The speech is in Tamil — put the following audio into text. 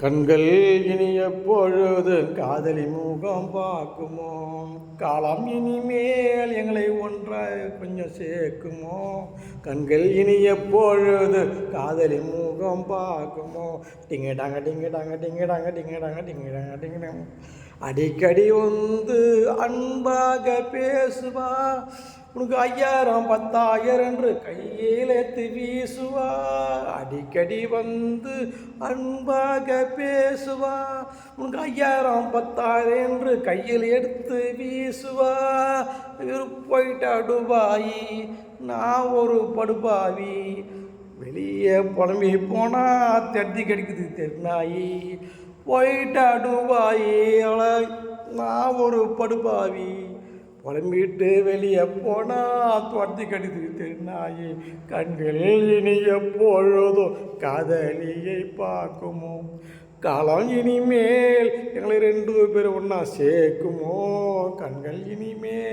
கண்கள் இனிய பொழுது காதலி முகம் பார்க்குமோ? காலம் இனிமேல் எங்களை ஒன்றாய் கொஞ்சம் சேர்க்குமோ? கண்கள் இனிய பொழுது காதலி முகம் பார்க்குமோ? டிங்க டாங்க டிங்க டாங்க டிங்க டாங்க டிங்க டாங்க டிங்க டாங்க டிங்க டாங்க அடிக்கடி வந்து அன்பாக பேசுவா. உனக்கு ஐயாயிரம் பத்தாயிரம் என்று கையிலேத்து வீசுவா. அடிக்கடி வந்து அன்பாக பேசுவா. உனக்கு ஐயாயிரம் பத்தாயிரம் என்று கையில் எடுத்து வீசுவா. இவர் போயிட்டா டுபாயி நான் ஒரு படுபாவி. வெளியே புலம்பி போனால் தட்டி கிடைக்குது தெருநாயி. போயிட்டு அடுபாயி அவளை நான் ஒரு படுபாவி. வரம்பிட்டு வெளியே போனா துரத்தி கடித்து திருநாயி கண்களில் இனி எப்பொழுதோ காதலியை பார்க்குமோ? காலம் இனிமேல் எங்களை ரெண்டு பேரும் ஒன்றா சேர்க்குமோ? கண்கள் இனிமேல்